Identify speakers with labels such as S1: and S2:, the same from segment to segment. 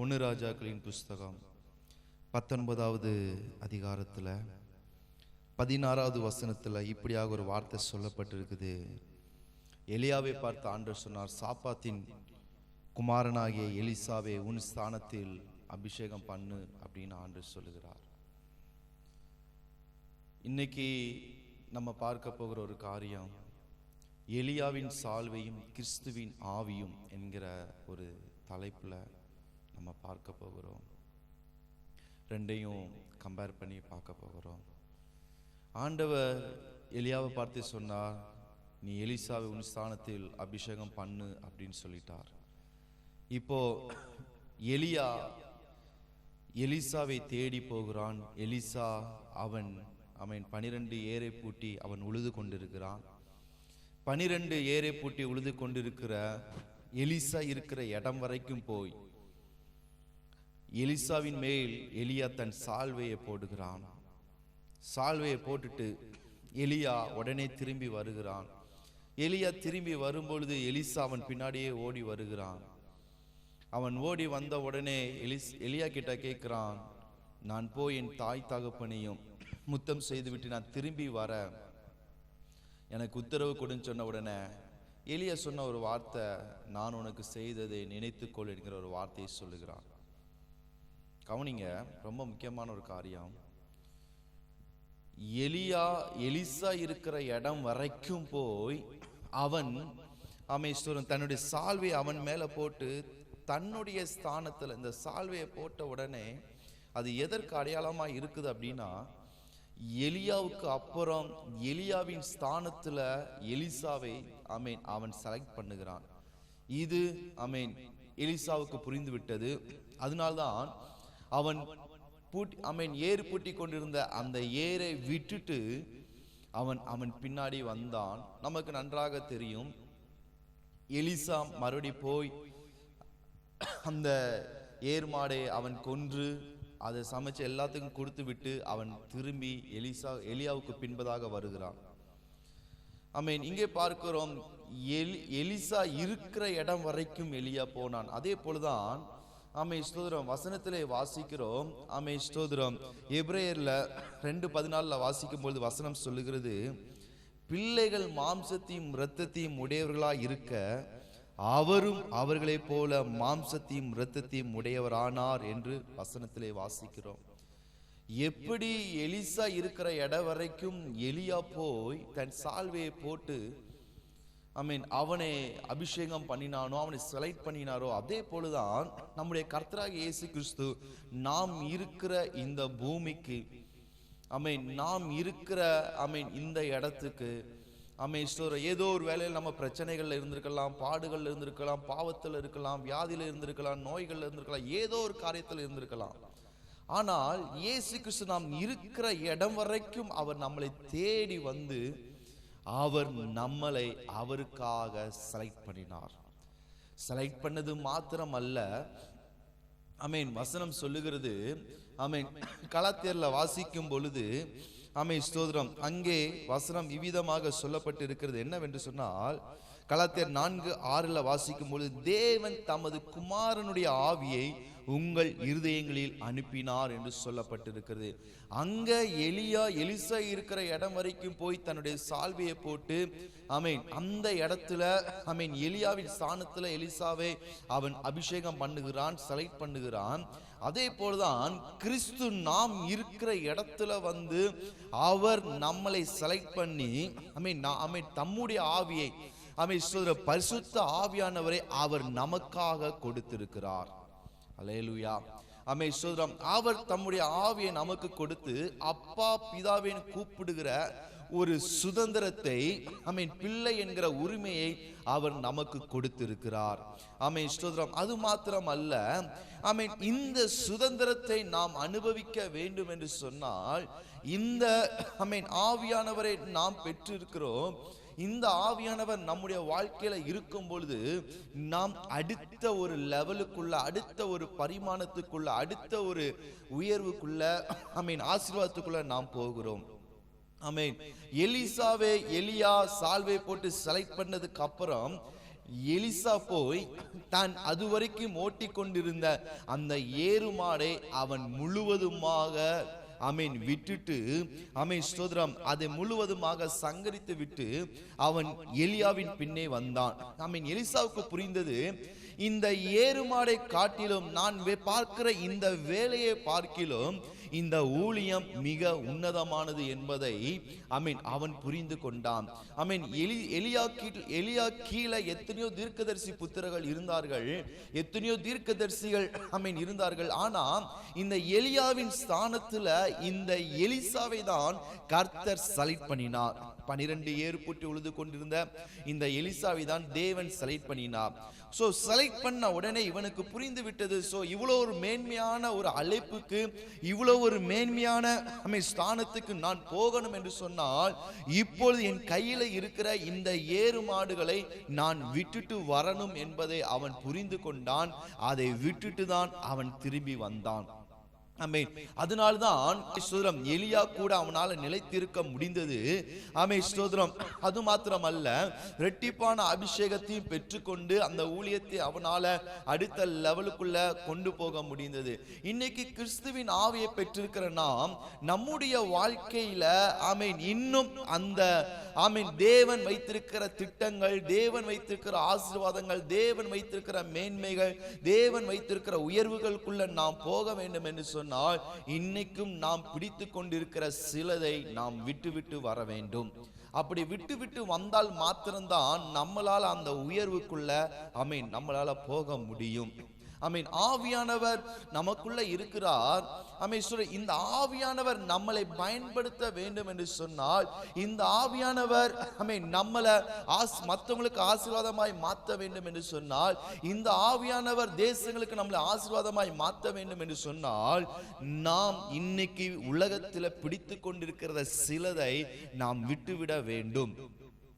S1: ஒன்று ராஜாக்களின் புஸ்தகம். பத்தொன்பதாவது அதிகாரத்தில் பதினாறாவது வசனத்தில் இப்படியாக ஒரு வார்த்தை சொல்லப்பட்டிருக்குது. எலியாவை பார்த்து ஆண்டர் சொன்னார் சாப்பாத்தின் குமாரனாகிய எலிசாவே உன் ஸ்தானத்தில் அபிஷேகம் பண்ணு அப்படின்னு ஆண்டவர் சொல்லுகிறார். இன்னைக்கு நம்ம பார்க்க போகிற ஒரு காரியம் எலியாவின் சால்வையும் கிறிஸ்துவின் ஆவியும் என்கிற ஒரு தலைப்பில் நம்ம பார்க்க போகிறோம். ரெண்டையும் கம்பேர் பண்ணி பார்க்க போகிறோம். ஆண்டவர் எலியாவை பார்த்து சொன்னார் நீ எலிசாவை உன் ஸ்தானத்தில் அபிஷேகம் பண்ணு அப்படின்னு சொல்லிட்டார். இப்போ எலியா எலிசாவை தேடி போகிறான். எலிசா அவன் அவன் பனிரெண்டு ஏரை பூட்டி அவன் உழுது கொண்டிருக்கிறான். பனிரெண்டு ஏரை பூட்டி உழுது கொண்டிருக்கிற எலிசா இருக்கிற இடம் வரைக்கும் போய் எலிசாவின் மேல் எலியா தன் சால்வையை போடுகிறான். சால்வையை போட்டுட்டு எலியா உடனே திரும்பி வருகிறான். எலியா திரும்பி வரும்பொழுது எலிசா அவன் பின்னாடியே ஓடி வருகிறான். அவன் ஓடி வந்த உடனே எலிஸ் எலியா கிட்ட கேட்கிறான் நான் போய் என் தாய் தகப்பனையும் முத்தம் செய்துவிட்டு நான் திரும்பி வர. எனக்கு உத்தரவு கொடுன்னு சொன்ன உடனே எலியா சொன்ன ஒரு வார்த்தை நான் உனக்கு செய்ததை நினைத்துக்கொள் என்கிற ஒரு வார்த்தையை சொல்லுகிறான். கவனிங்க ரொம்ப முக்கியமான ஒரு காரியம். எலியா எலிசா இருக்கிற இடம் வரைக்கும் போய் அவன் அமேஸ்வரன் தன்னுடைய சால்வை அவன் மேல போட்டு தன்னுடைய ஸ்தானத்துல இந்த சால்வையை போட்ட உடனே அது எதற்கு அடையாளமா இருக்குது அப்படின்னா எலியாவுக்கு அப்புறம் எலியாவின் ஸ்தானத்துல எலிசாவை அமேன் அவன் செலக்ட் பண்ணுகிறான். இது அமேன் எலிசாவுக்கு புரிந்து விட்டது அதனால்தான் அவன் பூட்டி அவன் ஏறு பூட்டி கொண்டிருந்த அந்த ஏரை விட்டுட்டு அவன் அவன் பின்னாடி வந்தான். நமக்கு நன்றாக தெரியும். எலிசா மறுபடி போய் அந்த ஏர் மாடை அவன் கொன்று அதை சமைச்சு எல்லாத்துக்கும் கொடுத்து விட்டு அவன் திரும்பி எலிசா எலியாவுக்கு பின்பதாக வருகிறான். மீன் இங்கே பார்க்கிறோம் எலி எலிசா இருக்கிற இடம் வரைக்கும் எலியா போனான். அதே போலதான் ஆமை ஸ்தோதிரம் வசனத்திலே வாசிக்கிறோம். ஆமை ஸ்தோதிரம் எப்ரேயர்ல ரெண்டு பதினாலில் வாசிக்கும் பொழுது வசனம் சொல்லுகிறது பிள்ளைகள் மாம்சத்தையும் இரத்தத்தையும் உடையவர்களாக இருக்க அவரும் அவர்களைப் போல மாம்சத்தையும் இரத்தத்தையும் உடையவரானார் என்று வசனத்திலே வாசிக்கிறோம். எப்படி எலிசா இருக்கிற இடம் வரைக்கும் எலியா போய் தன் சால்வையை போட்டு ஐ மீன் அவனை அபிஷேகம் பண்ணினானோ அவனை செலக்ட் பண்ணினாரோ அதே போலதான் நம்முடைய கர்த்தராக இயேசு கிறிஸ்து நாம் இருக்கிற இந்த பூமிக்கு ஐ மீன் நாம் இருக்கிற ஐ மீன் இந்த இடத்துக்கு அமை ஸ்டோர் ஏதோ ஒரு வேலையில் நம்ம பிரச்சனைகளில் இருந்திருக்கலாம் பாடுகளில் இருந்திருக்கலாம் பாவத்தில் இருக்கலாம் வியாதியில் இருந்திருக்கலாம் நோய்கள்ல இருந்திருக்கலாம் ஏதோ ஒரு காரியத்தில் இருந்திருக்கலாம். ஆனால் இயேசு கிறிஸ்து நாம் இருக்கிற இடம் வரைக்கும் அவர் நம்மளை தேடி வந்து அவர் நம்மளை அவருக்காக செலக்ட் பண்ணினார். செலக்ட் பண்ணது மாத்திரம் அல்ல அமேன் வசனம் சொல்லுகிறது. அமேன் கலாத்தியர்ல வாசிக்கும் பொழுது அமை ஸ்தோத்திரம். அங்கே வசனம் இவ்விதமாக சொல்லப்பட்டு இருக்கிறது என்னவென்று சொன்னால் கலாத்தியர் நான்கு ஆறுல வாசிக்கும் பொழுது தேவன் தமது குமாரனுடைய ஆவியை உங்கள் இருதயங்களில் அனுப்பினார் என்று சொல்லப்பட்டிருக்கிறது. அங்க எலியா எலிசா இருக்கிற இடம் வரைக்கும் போய் தன்னுடைய சால்வையை போட்டு அமீன் அந்த இடத்துல அமீன் எலியாவின் ஸ்தானத்துல எலிசாவை அவன் அபிஷேகம் பண்ணுகிறான் செலக்ட் பண்ணுகிறான். அதே போலதான் கிறிஸ்து நாம் இருக்கிற இடத்துல வந்து அவர் நம்மளை செலக்ட் பண்ணி அமீன் அமீன் தம்முடைய ஆவியை அமை சொல்ற பரிசுத்த ஆவியானவரை அவர் நமக்காக கொடுத்திருக்கிறார். அலேலுயா அமை சோதரம் அவர் தம்முடைய ஆவியை நமக்கு கொடுத்து அப்பா பிதாவின் கூப்பிடுகிற ஒரு சுதந்திரத்தை அமீன் பிள்ளை என்கிற உரிமையை அவர் நமக்கு கொடுத்திருக்கிறார். அமீன் ஸ்தோத்திரம் அது மாத்திரம் அல்ல அமீன் இந்த சுதந்திரத்தை நாம் அனுபவிக்க வேண்டும் என்று சொன்னால் இந்த அமீன் ஆவியானவரை நாம் பெற்றிருக்கிறோம். இந்த ஆவியானவர் நம்முடைய வாழ்க்கையில இருக்கும் பொழுது நாம் அடுத்த ஒரு லெவலுக்குள்ள அடுத்த ஒரு பரிமாணத்துக்குள்ள அடுத்த ஒரு உயர்வுக்குள்ள ஐ மீன் ஆசீர்வாதத்துக்குள்ள நாம் போகிறோம். ஆமென் எலிசாவே எலியா சால்வை போட்டு செலக்ட் பண்ணதுக்கு அப்புறம் எலிசா போய் தான் அதுவரைக்கும் ஓட்டி கொண்டிருந்த அந்த ஏறுமாடை அவன் முழுவதுமாக அமீன் விட்டுட்டு அமீன் ஸ்தோத்ரம் அதை முழுவதுமாக சங்கரித்து விட்டு அவன் எலியாவின் பின்னே வந்தான். அமீன் எலிசாவுக்கு புரிந்தது இந்த ஏறுமாடை காட்டிலும் நான் பார்க்கிற இந்த வேலையை பார்க்கிலும் இந்த ஊழியம் மிக உன்னதமானது என்பதை அமீன் அவன் புரிந்து கொண்டான். அமீன் எலி எலியா கீழ் எலியா கீழே எத்தனையோ தீர்க்கதரிசி புத்திரர்கள் இருந்தார்கள். எத்தனையோ தீர்க்கதரிசிகள் அமீன் இருந்தார்கள். ஆனா இந்த எலியாவின் ஸ்தானத்துல இந்த எலிசாவை தான் கர்த்தர் செலக்ட் பண்ணினார். பனிரெண்டு ஏறு பூட்டி உழுது கொண்டிருந்த இந்த எலிசாவை தான் தேவன் செலக்ட் பண்ணினார். ஸோ செலக்ட் பண்ண உடனே இவனுக்கு புரிந்து விட்டது ஸோ இவ்வளோ ஒரு மேன்மையான ஒரு அழைப்புக்கு இவ்வளோ ஒரு மேன்மையான அமை ஸ்தானத்துக்கு நான் போகணும் என்று சொன்னால் இப்பொழுது என் கையில் இருக்கிற இந்த ஏறு மாடுகளை நான் விட்டுட்டு வரணும் என்பதை அவன் புரிந்து கொண்டான். அதை விட்டுட்டு தான் அவன் திரும்பி வந்தான். ஆமென். அதனால்தான் ஸ்தோத்திரம் எலியா கூட அவனால நிலைத்திருக்க முடிந்தது. ஆமே ஸ்தோத்திரம் அது மாத்திரமல்ல ரெட்டிப்பான அபிஷேகத்தையும் பெற்றுக்கொண்டு அந்த ஊழியத்தை அவனால அடுத்த லெவலுக்குள்ள கொண்டு போக முடிந்தது. இன்னைக்கு கிறிஸ்துவின் ஆவியை பெற்றிருக்கிற நாம் நம்முடைய வாழ்க்கையில ஆமென் இன்னும் அந்த ஆமென் தேவன் வைத்திருக்கிற திட்டங்கள் தேவன் வைத்திருக்கிற ஆசீர்வாதங்கள் தேவன் வைத்திருக்கிற மேன்மைகள் தேவன் வைத்திருக்கிற உயர்வுகளுக்குள்ள நாம் போக வேண்டும் என்று சொன்னால் இன்னைக்கும் நாம் பிடித்து கொண்டிருக்கிற சிலதை நாம் விட்டு விட்டு வர வேண்டும். அப்படி விட்டு விட்டு வந்தால் மாத்திரம்தான் நம்மளால அந்த உயர்வுக்குள்ள அமீன் நம்மளால போக முடியும். மீன் ஆவியானவர் நமக்குள்ள இருக்கிறார். அமீன் சொல்ற இந்த ஆவியானவர் நம்மளை பயன்படுத்த வேண்டும் என்று சொன்னால் இந்த ஆவியானவர் அமீன் நம்மளை ஆஸ் மற்றவங்களுக்கு ஆசீர்வாதமாய் மாற்ற வேண்டும் என்று சொன்னால் இந்த ஆவியானவர் தேசங்களுக்கு நம்மளை ஆசீர்வாதமாய் மாற்ற வேண்டும் என்று சொன்னால் நாம் இன்னைக்கு உலகத்தில் பிடித்து கொண்டிருக்கிறத சிலதை நாம் விட்டுவிட வேண்டும்.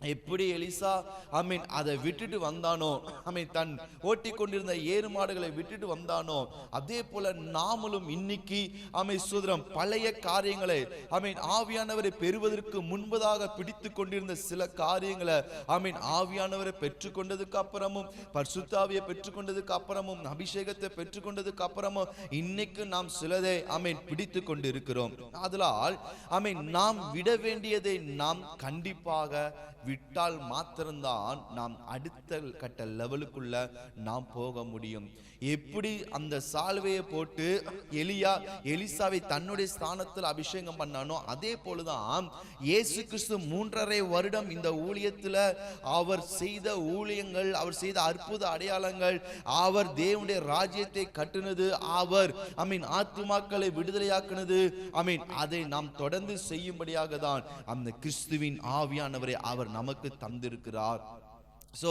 S1: எப்படி எலிசா ஐ மீன் அதை விட்டுட்டு வந்தானோ ஐ மீன் தன் ஓட்டி கொண்டிருந்த ஏறு மாடுகளை விட்டுட்டு வந்தானோ அதே போல நாமளும் இன்னைக்கு அமை சுதரம் பழைய காரியங்களை ஐ மீன் ஆவியானவரை பெறுவதற்கு முன்பதாக பிடித்து கொண்டிருந்த சில காரியங்களை ஐ மீன் ஆவியானவரை பெற்றுக்கொண்டதுக்கு அப்புறமும் பர்சுத்தாவியை பெற்றுக்கொண்டதுக்கு அப்புறமும் அபிஷேகத்தை பெற்றுக்கொண்டதுக்கு அப்புறமும் இன்னைக்கு நாம் சிலதை ஐ மீன் பிடித்து கொண்டு இருக்கிறோம் அதனால் ஐ மீன் நாம் விட வேண்டியதை நாம் கண்டிப்பாக விட்டால் மாத்திரம்தான் நாம் அடுத்த கட்ட லெவலுக்குள்ள நாம் போக முடியும். எப்படி அந்த சால்வையை போட்டு எலியா எலிசாவை தன்னுடைய ஸ்தானத்தில் அபிஷேகம் பண்ணானோ அதே போலதான் இயேசு கிறிஸ்து மூன்றரை வருடம் இந்த ஊழியத்துல அவர் செய்த ஊழியங்கள் அவர் செய்த அற்புத அடையாளங்கள் அவர் தேவனுடைய ராஜ்யத்தை கட்டுனது அவர் ஐ மீன் ஆத்மாக்களை விடுதலையாக்குனது ஐ மீன் அதை நாம் தொடர்ந்து செய்யும்படியாக தான் அந்த கிறிஸ்துவின் ஆவியானவரை அவர் நமக்கு தந்திருக்கிறார். சோ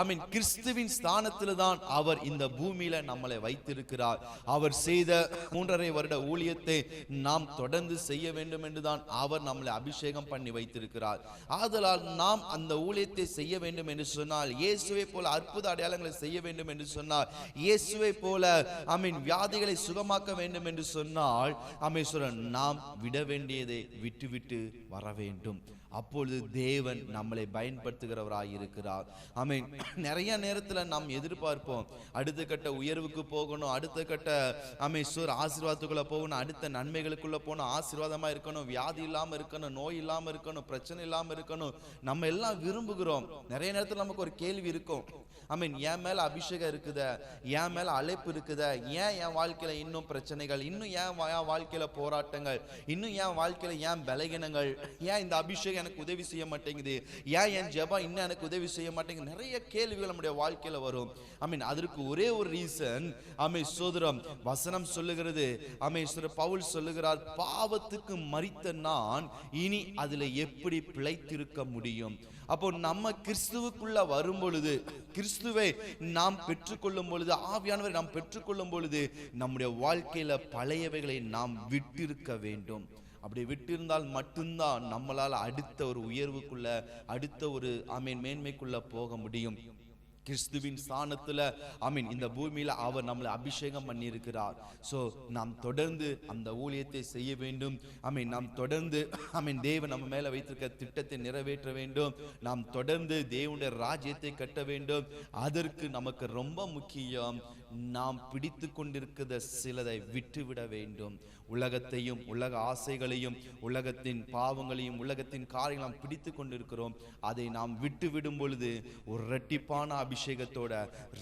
S1: ஐ மீன் கிறிஸ்துவின் ஸ்தானத்தில் தான் அவர் இந்த பூமியில நம்மளை வைத்திருக்கிறார். அவர் செய்த மூன்றரை வருட ஊழியத்தை நாம் தொடர்ந்து செய்ய வேண்டும் என்றுதான் அவர் நம்மளை அபிஷேகம் பண்ணி வைத்திருக்கிறார். ஆதலால் நாம் அந்த ஊழியத்தை செய்ய வேண்டும் என்று சொன்னால் இயேசுவை போல அற்புத அடையாளங்களை செய்ய வேண்டும் என்று சொன்னால் இயேசுவை போல ஐ மீன் வியாதிகளை சுகமாக்க வேண்டும் என்று சொன்னால் அமேஸ்வரன் நாம் விட வேண்டியதை விட்டுவிட்டு வர வேண்டும். அப்பொழுது தேவன் நம்மளை பயன்படுத்துகிறவராக இருக்கிறார் ஆமென். நிறைய நேரத்தில் நாம் எதிர்பார்ப்போம். அடுத்த கட்ட உயர்வுக்கு போகணும் அடுத்த கட்ட ஆமென் சூர் போகணும் அடுத்த நன்மைகளுக்குள்ளே போகணும் ஆசீர்வாதமாக இருக்கணும் வியாதி இல்லாமல் இருக்கணும் நோய் இல்லாமல் இருக்கணும் பிரச்சனை இல்லாமல் இருக்கணும். நம்ம எல்லாம் விரும்புகிறோம். நிறைய நேரத்தில் நமக்கு ஒரு கேள்வி இருக்கும். ஐ மீன் என் மேலே அபிஷேகம் இருக்குத? என் மேலே அழைப்பு இருக்குத? ஏன் என் வாழ்க்கையில் இன்னும் பிரச்சனைகள்? இன்னும் ஏன் என் வாழ்க்கையில் போராட்டங்கள்? இன்னும் என் வாழ்க்கையில் ஏன் பலகீனங்கள்? ஏன் இந்த அபிஷேகம் எனக்கு உதவி செய்ய மாட்டேங்குது? ஏன் என் ஜபம் இன்னும் எனக்கு உதவி செய்ய மாட்டேங்குது? நிறைய கேள்விகள் நம்முடைய வாழ்க்கையில வரும். ஐ மீன் அதற்கு ஒரே ஒரு ரீசன் அமை சோதரம் வசனம் சொல்லுகிறது. அமேஸ்வர பவுல் சொல்லுகிறார் பாவத்துக்கு மறித்த நான் இனி அதுல எப்படி பிழைத்திருக்க முடியும்? அப்போ நம்ம கிறிஸ்துவுக்குள்ள வரும் பொழுது கிறிஸ்துவை நாம் பெற்றுக்கொள்ளும் பொழுது ஆவியானவரை நாம் பெற்றுக்கொள்ளும் பொழுது நம்முடைய வாழ்க்கையில பழையவைகளை நாம் விட்டிருக்க வேண்டும். அப்படி விட்டிருந்தால் மட்டும்தான் நம்மளால் அடுத்த ஒரு உயர்வுக்குள்ள அடுத்த ஒரு ஆமீன் மேன்மைக்குள்ள போக முடியும். கிறிஸ்துவின் ஸ்தானத்துல மீன் இந்த பூமியில அவர் நம்மளை அபிஷேகம் பண்ணியிருக்கிறார். ஸோ நாம் தொடர்ந்து அந்த ஊழியத்தை செய்ய வேண்டும். ஆமீன் நாம் தொடர்ந்து ஆமீன் தேவன் நம்ம மேல வைத்திருக்க திட்டத்தை நிறைவேற்ற வேண்டும். நாம் தொடர்ந்து தேவனுடைய ராஜ்யத்தை கட்ட வேண்டும். அதற்கு நமக்கு ரொம்ப முக்கியம் நாம் பிடித்து கொண்டிருக்கிற சிலதை விட்டுவிட வேண்டும். உலகத்தையும் உலக ஆசைகளையும் உலகத்தின் பாவங்களையும் உலகத்தின் காரியங்களை நாம் பிடித்து கொண்டிருக்கிறோம். அதை நாம் விட்டு விடும் பொழுது ஒரு இரட்டிப்பான அபிஷேகத்தோட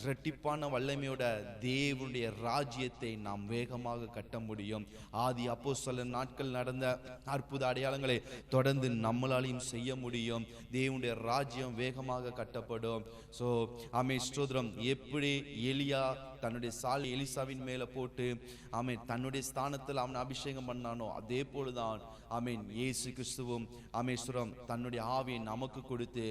S1: இரட்டிப்பான வல்லமையோட தேவனுடைய ராஜ்யத்தை நாம் வேகமாக கட்ட முடியும். ஆதி அப்போ சில நாட்கள் நடந்த அற்புத அடையாளங்களை தொடர்ந்து நம்மளாலையும் செய்ய முடியும். தேவனுடைய ராஜ்யம் வேகமாக கட்டப்படும். ஸோ ஆமே ஸ்தோத்திரம். எப்படி எலியா தன்னுடைய சால் எலிசாவின் மேலே போட்டு ஆமென் தன்னுடைய ஸ்தானத்தில் அவனை அபிஷேகம் பண்ணானோ அதே போலதான். ஆமென். இயேசு கிறிஸ்துவும் அமேஸ்வரம் தன்னுடைய ஆவியை நமக்கு கொடுத்து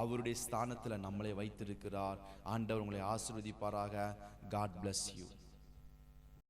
S1: அவருடைய ஸ்தானத்தில் நம்மளை வைத்திருக்கிறார். ஆண்டவர் உங்களை ஆசிர்வதிப்பாராக. God bless you